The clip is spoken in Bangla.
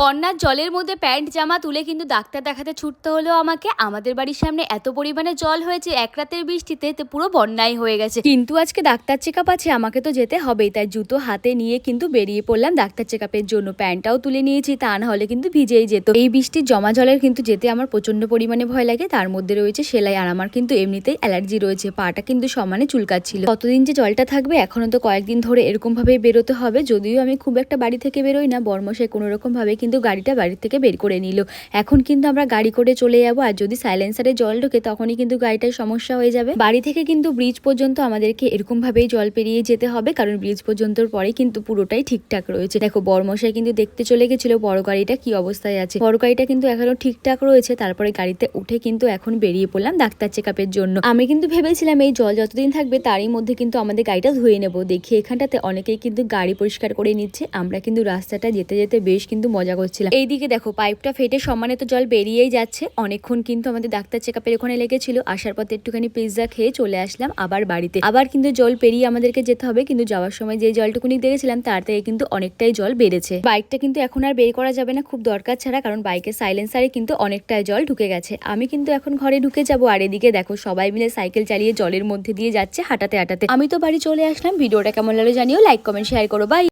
বন্যার জলের মধ্যে প্যান্ট, জামা তুলে কিন্তু ডাক্তার দেখাতে ছুটতে হলো আমাকে, আমাদের বাড়ির সামনে এত পরিমাণে জল হয়েছে, এক রাতের বৃষ্টিতে পুরো বন্যাই হয়ে গেছে। কিন্তু আজকে ডাক্তার চেক আপ আছে, আমাকে তো যেতে হবেই, তাই জুতো হাতে নিয়ে কিন্তু বেরিয়ে পড়লাম ডাক্তার চেক আপের জন্য। প্যান্টটাও তুলে নিয়েছি, তা না হলে কিন্তু ভিজেই যেত। এই বৃষ্টির জমা জলের কিন্তু যেতে আমার প্রচণ্ড পরিমাণে ভয় লাগে, তার মধ্যে রয়েছে সেলাই, আর আমার কিন্তু এমনিতেই অ্যালার্জি রয়েছে, পাটা কিন্তু সমানে চুলকাচ্ছিল। কতদিন যে জলটা থাকবে এখনও তো কয়েকদিন ধরে এরকম ভাবে বেরোতে হবে, যদিও আমি খুব একটা বাড়ি থেকে বেরোই না বর্মশাই কোনো রকম ভাবে কিন্তু গাড়িটা বাড়ি থেকে বের করে নিল। এখন কিন্তু আমরা গাড়ি করে চলে যাব আর যদি সাইলেন্সারে জল ঢোকে তখনই কিন্তু গাড়িটার সমস্যা হয়ে যাবে। বাড়ি থেকে কিন্তু ব্রিজ পর্যন্ত আমাদেরকে এরকম ভাবেই জল পেরিয়ে যেতে হবে, কারণ ব্রিজ পর্যন্তর পরে কিন্তু পুরোটাই ঠিকঠাক রয়েছে। দেখো বর্মশাই কিন্তু দেখতে চলে গেছিল, বড় গাড়িটা কি অবস্থায় আছে। বড় গাড়িটা কিন্তু এখনও ঠিকঠাক রয়েছে, তারপরে গাড়িতে উঠে কিন্তু এখন বেরিয়ে পড়লাম ডাক্তার চেক জন্য। আমি কিন্তু ভেবেছিলাম এই জল যতদিন থাকবে তারই মধ্যে কিন্তু আমাদের গাড়িটা ধুয়ে নেব। দেখি, এখানটাতে অনেকেই কিন্তু গাড়ি পরিষ্কার করে নিচ্ছে। আমরা কিন্তু রাস্তাটা যেতে যেতে বেশ কিন্তু মজা করছিলাম। এইদিকে দেখো, পাইপটা ফেটে সমানে তো জল বেরিয়েই যাচ্ছে। অনেকক্ষণ কিন্তু আমাদের ডাক্তার চেক আপের ওখানে লেগেছিল। আসার পথে একটুখানি পিৎজা খেয়ে চলে আসলাম আবার বাড়িতে। আবার কিন্তু জল পেরিয়ে আমাদেরকে যেতে হবে, কিন্তু যাওয়ার সময় যে জলটুকুনি দেখেছিলাম, তার থেকে কিন্তু অনেকটাই জল বেড়েছে। বাইকটা কিন্তু এখন আর বের করা যাবে না, খুব দরকার ছাড়া, কারণ বাইকের সাইলেন্সারে কিন্তু অনেকটাই জল ঢুকে গেছে। আমি কিন্তু এখন ঘরে ঢুকে যাব। আর এদিকে দেখো, সবাই মিলে সাইকেল চালিয়ে জলের মধ্যে দিয়ে যাচ্ছে হাঁটাতে হাঁটাতে। আমি তো বাড়ি চলে আসলাম। ভিডিওটা কেমন লাগল জানিও লাইক কমেন্ট শেয়ার করো। বাই